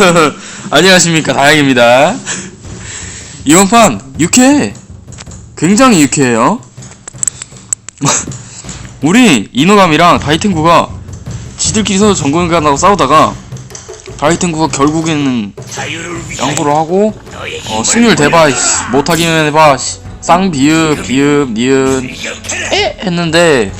안녕하십니까. 다행입니다. 이번 판 유쾌해 굉장히 유쾌해요. 우리 이노감이랑 다이텐구가 지들끼리 서로 정글간다고 싸우다가 다이텐구가 결국에는 양보를 하고 어, 승률 대봐 못하기는 해봐 씨. 쌍비읍 비읍 니은 에? 했는데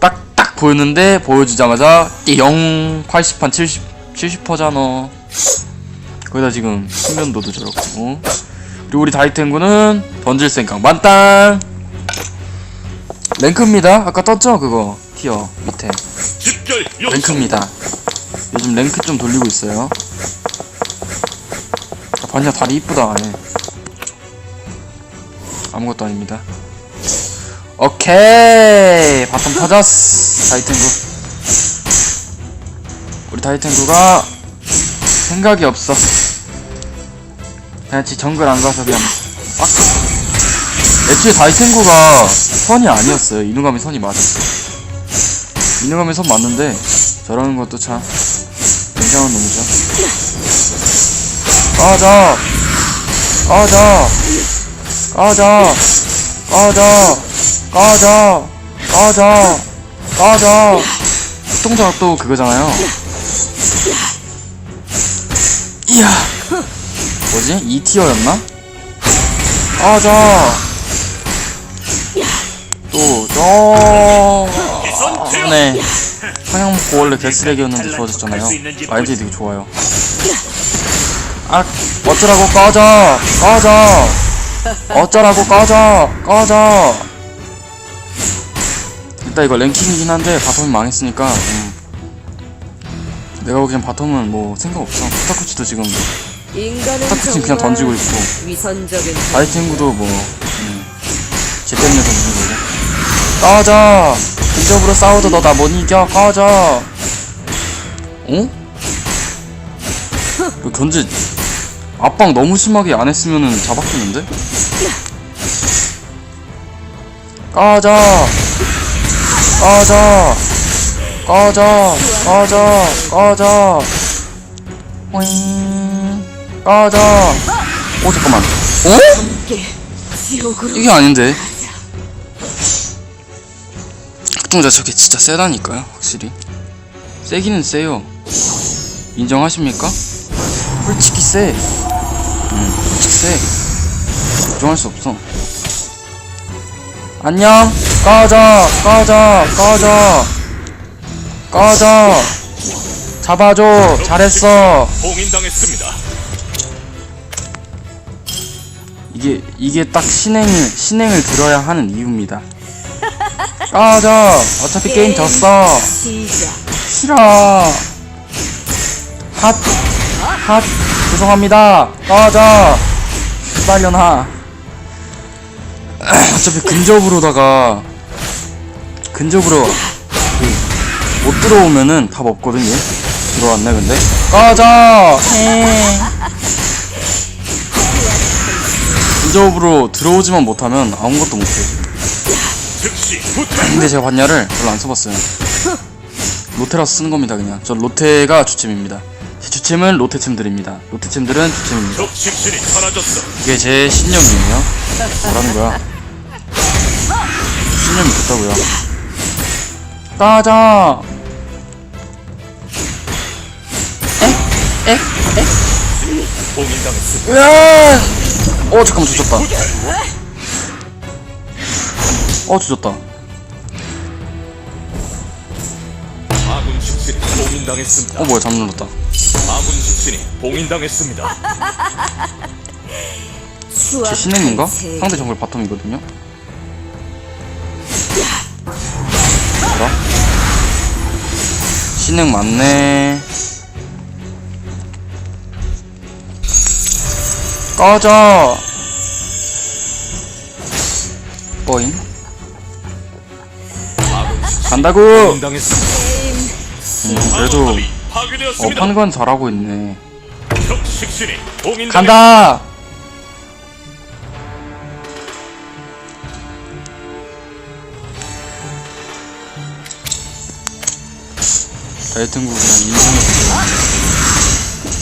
딱딱 보였는데 보여주자마자 띠용 80판 70 70%잖아 거기다 지금 숙면도도 저렇고. 그리고 우리 다이텐구는 던질 생각. 만땅! 랭크입니다. 아까 떴죠? 그거. 티어 밑에. 랭크입니다. 요즘 랭크 좀 돌리고 있어요. 아, 봤냐? 다리 이쁘다 예. 아무것도 아닙니다. 오케이! 바텀 터졌어 다이텐구 우리 다이텐구가 생각이 없어. 그냥 지 정글 안 가서 그냥 빡. 애초에 다이텐구가 선이 아니었어요. 이누감이 선이 맞았어. 이누감이 선 맞는데 저러는 것도 참 굉장한 놈이죠. 꺼져 꺼져 꺼져 꺼져 꺼져 꺼져 꺼져 특동자가 또 그거잖아요 이야. 뭐지? 2티어였나? 꺼져 또저. 네. 상향 먹고 원래 개쓰레기였는데 좋아졌잖아요. 말지? 되게 좋아요. 아 어쩌라고 꺼져 꺼져 어쩌라고 꺼져 꺼져 일단 이거 랭킹이긴 한데 바텀이 망했으니까 음. 내가 보기엔 바텀은 뭐 생각 없어. 스타쿠치도 지금 스타쿠치는 그냥 던지고 있고. 위선적인 바이팅구도 뭐 음, 쟤 때문에 던지는 거고. 꺼져 근접으로 싸워도 너 나 못 이겨. 꺼져 어? 이거 견제 압박 너무 심하게 안 했으면은 잡았겠는데? 꺼져 꺼져 꺼져 꺼져 꺼져. 오잉. 꺼져. 오 잠깐만. 어? 이게 아닌데? 특종자 저게 진짜 세다니까요 확실히. 세기는 세요. 인정하십니까? 솔직히 세. 응, 솔직히 세. 부정할 수 없어. 안녕. 꺼져 꺼져 꺼져 꺼져 잡아줘 잘했어 봉인당했습니다. 이게 이게 딱 신행을 신행을 들어야 하는 이유입니다. 꺼져. 어차피 게임 졌어. 시작 싫어. 핫. 핫. 죄송합니다. 꺼져. 빨려나. 어차피 근접으로다가 근접으로 그 못 들어오면은 답 없거든요. 들어왔네 근데. 꺼져. 헤. 근접으로 들어오지만 못하면 아무것도 못해. 근데 제가 반야를 별로 안 써봤어요. 로테라서 쓰는 겁니다, 그냥. 저 로테가 주챔입니다. 제 주챔입니다. 적 식신이 사라졌어. 그게 제 신념이에요. 뭐라는 거야? 신념이 좋다고요. 꺼져! 봉인당했습니다. 으아! 어, 잠깐만, 조졌다. 어, 조졌다. 아군 봉인당했습니다. 어, 뭐야, 잘못 눌렀다. 아군 식신이 봉인당했습니다. 제 신행인가? 상대 정글 바텀이거든요. 뭐라? 신행 맞네. 꺼져. 식신이 간다고. 음, 그래도 어 파괴되었습니다. 판관 잘하고 있네. 적 식신이 봉인당했습니다. 간다. 그냥 인생을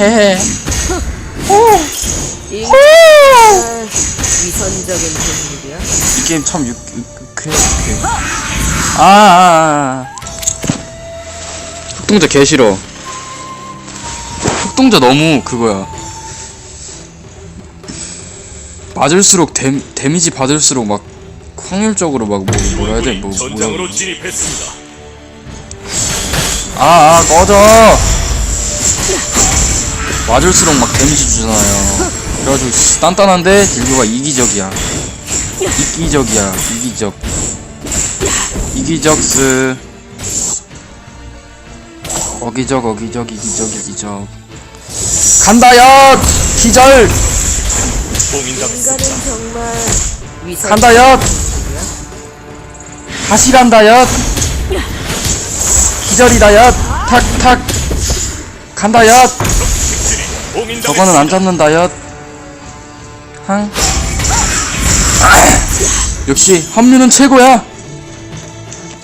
헤헤 인간 위선적인 동물이야. 이 게임 참 유, 유, 유쾌해 유쾌해 아, 아, 아. 흑동자 개 싫어 흑동자 너무 그거야 맞을수록 데, 데미지 받을수록 막 확률적으로 막 뭐, 뭐라 해야 돼? 뭐, 뭐라 전장으로 진입했습니다. 아, 아, 꺼져! 맞을수록 막 데미지 주잖아요. 그래가지고, 씨, 단단한데, 딜교가 이기적이야. 이기적이야, 이기적. 이기적스. 어기적, 어기적, 이기적, 이기적. 간다요! 기절! 봉인당했습니다. 인간은 정말 위선. 간다요! 다시 간다요! 기절이다요! 탁, 탁! 간다요! 저거는 안 잡는다요. 항. 역시 합류는 최고야.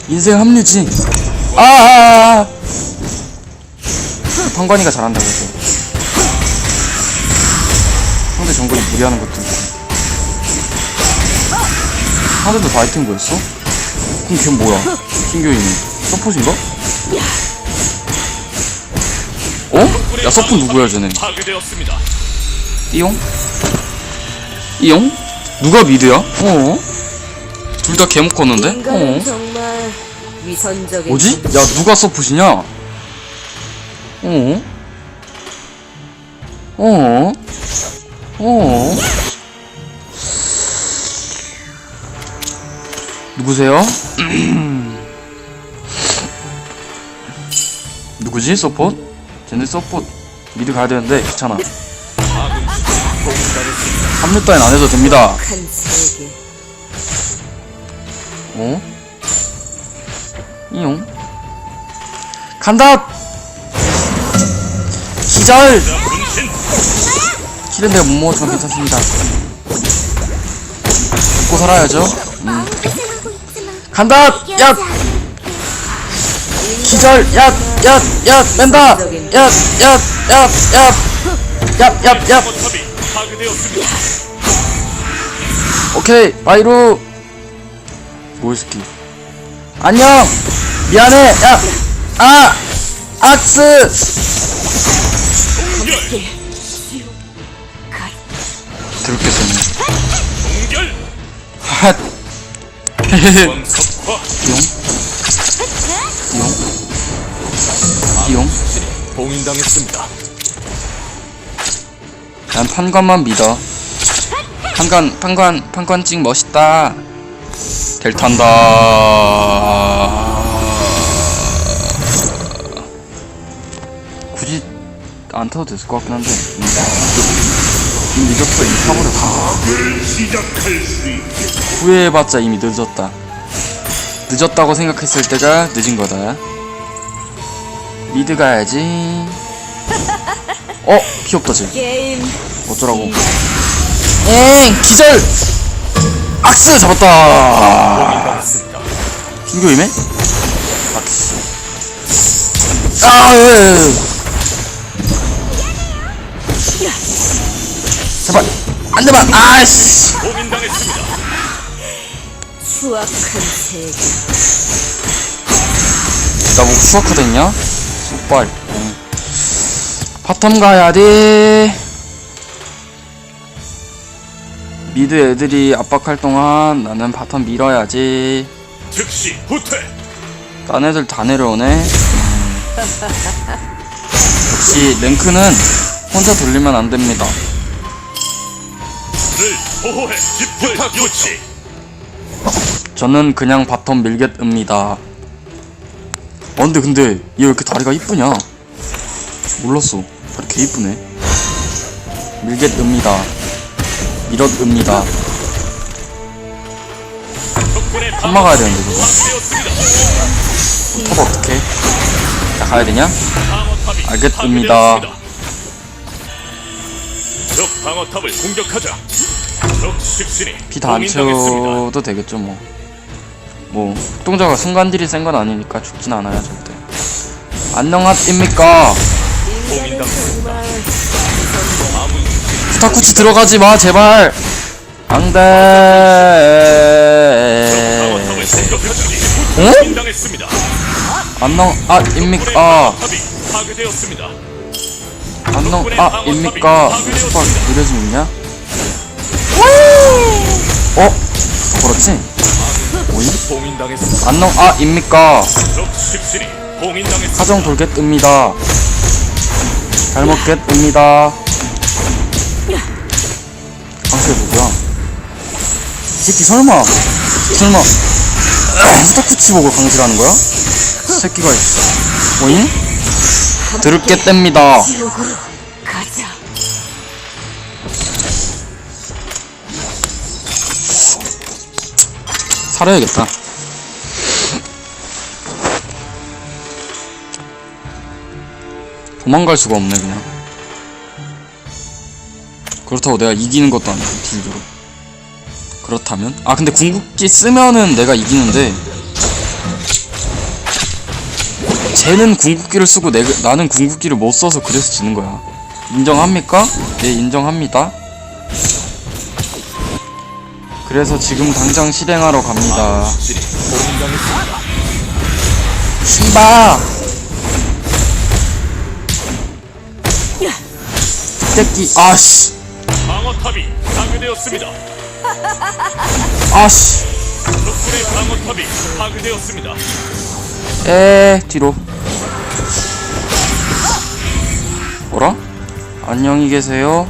인생 합류지. 아, 아, 아. 판관이가 잘한다 그래서. 상대 정글이 무리하는 것도. 상대도 다 아이템 거였어? 그럼 걔 뭐야? 신교인이 서폿인가? 어? 야 서폿 누구야 쟤네? 파괴되었습니다. 띠용? 띠용? 누가 미드야? 어? 둘 다 개목 걷는데? 인간은 어? 정말 위선적인. 뭐지? 야 누가 서폿이냐? 어? 어? 어? 누구세요? 누구지 서폿? 쟤네 서폿 미드 가야 되는데 귀찮아 아군 직진이 봉인당했습니다. 합류 따윈 안 해도 됩니다. 어? 이용 간다! 기절! 킬은 내가 못 먹었지만 괜찮습니다 먹고 살아야죠 음. 간다! 야! 기절! 야! 야! 야! 뺀다! 야! 야! 야! 야! 야! 야! 야! 포탑이 파괴되었습니다. 오케이 바이루 새끼 안녕 미안해 야! 아! 악스! 드럽게 썼네 핫 왕석화 띠용? 띠용? 봉인당했습니다. 난 판관만 믿어. 판관 판관 판관 찍 멋있다. 델 탄다. 굳이 안 타도 됐을 것 같긴 한데. 음. 이미 늦었어 이미 타버렸어 후회해봤자 이미 늦었다 늦었다고 생각했을 때가 늦은 거다 미드 가야지 어? 피 없다 쟤. 어쩌라고 엥 기절 악스 잡았다. 신교임에 악스 아 예. 제발 안 돼봐 아씨 봉인당했습니다. 추악한 세계. 나뭐 추악하다 했냐 쑥발 응. 바텀 가야돼 미드 애들이 압박할 동안 나는 바텀 밀어야지 즉시 후퇴 딴 애들 다 내려오네. 음. 역시 랭크는 혼자 돌리면 안 됩니다. 를 보호해 집부탁 요치 저는 그냥 바텀 밀겟읍니다. 어, 근데 근데 얘 왜 이렇게 다리가 이쁘냐? 몰랐어. 다리 개 이쁘네. 밀겟읍니다. 밀엇읍니다. 적군의 한 막아야 되는데 그거. 탑 어떡해? 자 가야 되냐? 방어탑이 알겠습니다. 파괴되었습니다. 적 방어탑을 공격하자. 적 식신이 피다 안. 채워도 되겠죠 뭐. 뭐 흑동자가 순간딜이 센 건 아니니까 죽진 않아요 절대. 안녕하십니까? 스타쿠치 들어가지 마 제발 안돼 방어탑을 공격하자. 응? 공인당했습니다. 안녕 아 입니까 탑이 파괴되었습니다. 안녕 아 입니까 스파 느려짐 있냐 어 그렇지 봉인당했습니다. 안녕 아 입니까 적 식신이 봉인당했습니다. 사정 돌게 뜹니다 잘 먹겠습니다 강세 누구야 이 새끼 설마 설마 스타쿠치 보고 강제라는 거야? 이 새끼가 있어 오잉? 들을게 뗍니다 살아야겠다. 도망갈 수가 없네 그냥. 그렇다고 내가 이기는 것도 아니고 딜로 그렇다면? 아 근데 궁극기 쓰면은 내가 이기는데 쟤는 궁극기를 쓰고 내, 나는 궁극기를 못 써서 그래서 지는 거야. 인정합니까? 네 인정합니다 그래서 지금 당장 실행하러 갑니다 봉인당했습니다. 신바 떼끼 아씨 방어탑이 파괴되었습니다. 아씨 적군의 방어탑이 파괴되었습니다. 에 뒤로 뭐라? 안녕히 계세요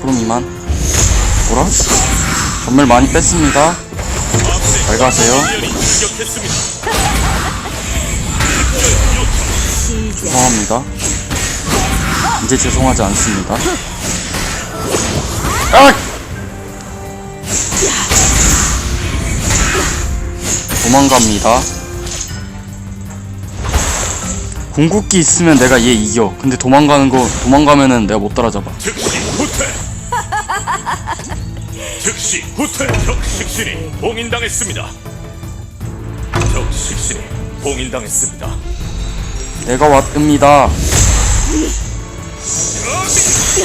그럼 이만 뭐라? 전멸 많이 뺐습니다. 잘 가세요. 죄송합니다. 이제 죄송하지 않습니다. 아! 도망갑니다. 궁극기 있으면 내가 얘 이겨. 근데 도망가는 거 도망가면은 내가 못 따라잡아 즉시 후퇴. 즉시 후퇴. 적 식신이 봉인당했습니다. 적 식신이 봉인당했습니다. 내가 왔습니다 이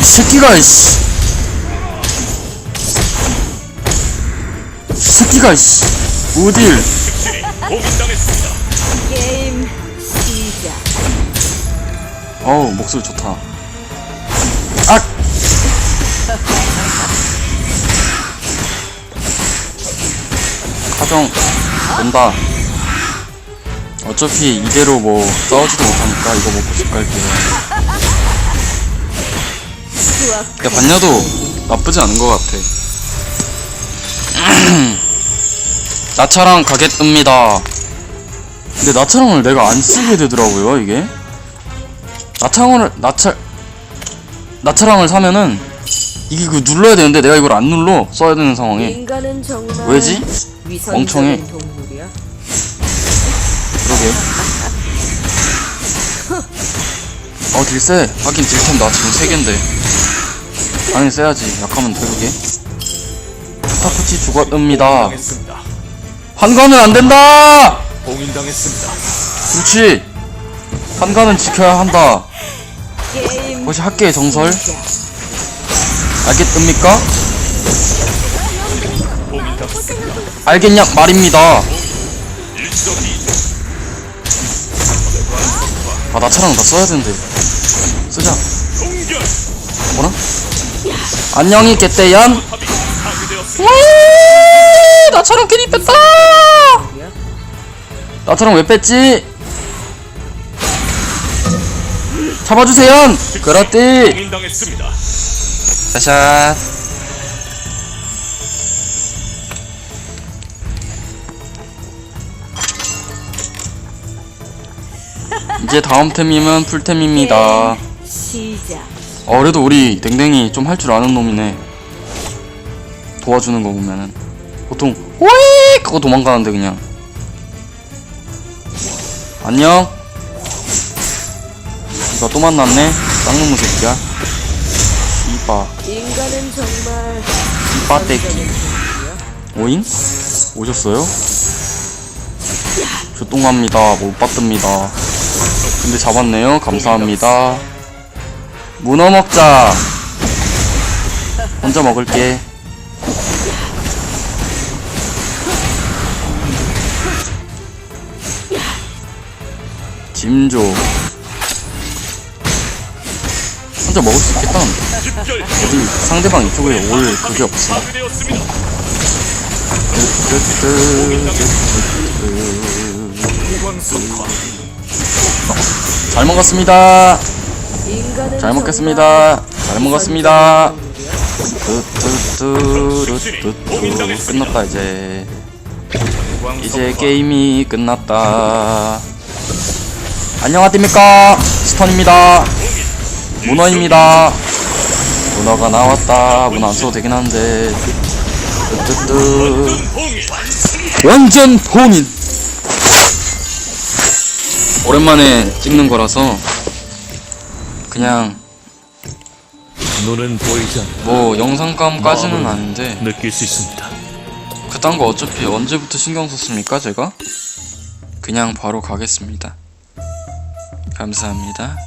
새끼가 이씨 이 새끼가 이씨 우딜 식신이 봉인당했습니다. 게임 시작. 어우 목소리 좋다 악! 가정 온다. 어차피 이대로 뭐 싸우지도 못하니까 이거 먹고 집 갈게요. 수학 야 반야도 나쁘지 않은 것 같아. 나차랑 가겠습니다. 근데 나차랑을 내가 안 쓰게 되더라고요 이게. 나차랑을 나차 나차랑을 사면은 이게 그 눌러야 되는데 내가 이걸 안 눌러 써야 되는 상황에. 인간 왜지? 위선적인 멍청해. 동물이야. 그러게 어 딜 세 하긴 딜템 나 지금 3개인데 당연히 써야지 약하면 되게 스타쿠치 죽었습니다 봉인당했습니다. 한가는 안 된다 봉인당했습니다. 그렇지 한가는 지켜야 한다 게임 그것이 학계의 정설. 알겠습니까? 알겠냐 말입니다 아 나차랑 다 써야 되는데 쓰자. 뭐라? 안녕히 파괴되었습니다. 나차랑 괜히 뺐다 나차랑 왜 뺐지? 잡아주세요 그렇디. 샤샷 이제 다음 템이면 풀템입니다 시작. 어 그래도 우리 댕댕이 좀 할 줄 아는 놈이네 도와주는 거 보면은 보통 호익 하고 도망가는데 그냥 안녕 이거 또 만났네 쌍놈의 새끼야 이봐 인간은 정말 이빠 떼기 위선적인 동물이야. 오잉? 오셨어요? 교통합니다. 못 받습니다. 근데 잡았네요. 감사합니다. 문어 먹자. 혼자 먹을게 짐조 혼자 먹을 수 집결 어디 상대방 이쪽에 올 그게 없어. 뜨뜨뜨뜨뜨뜨. 잘 먹었습니다. 잘 먹겠습니다. 잘 먹었습니다. 끝났다 이제. 이제 게임이 끝났다. 안녕하십니까. 스턴입니다. 문어입니다. 문어가 나왔다. 문어 안 써도 되긴 한데. 뜨뜨뜨 봉인 완전 봉인 오랜만에 찍는 거라서 그냥 눈은 보이지 않뭐 영상감까지는 아닌데 느낄 수 있습니다. 그딴 거 어차피 언제부터 신경 썼습니까 제가? 그냥 바로 가겠습니다 감사합니다